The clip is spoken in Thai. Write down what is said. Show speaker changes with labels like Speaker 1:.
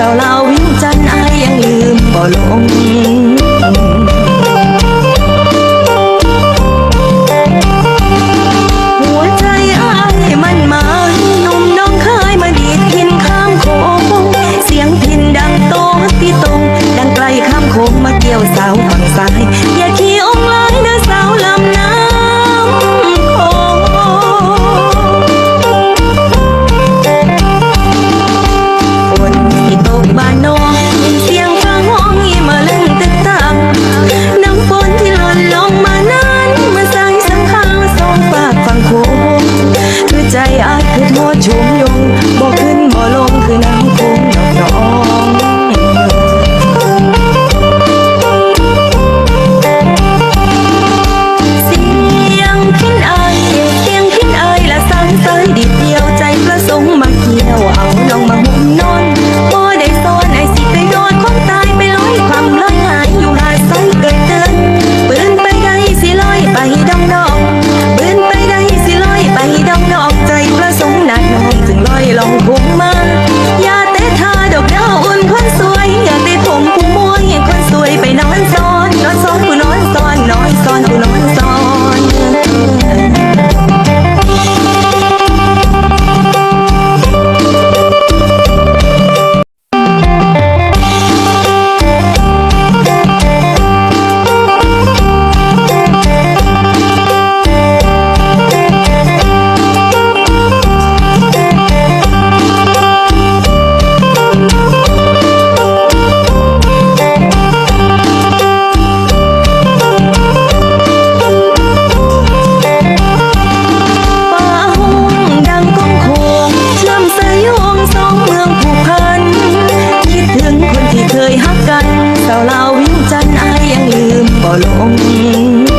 Speaker 1: เาวลาววิ่งจันไอยังลืมบ่ลง เราเลาววิ่งจันไอยังลืมบ่ลง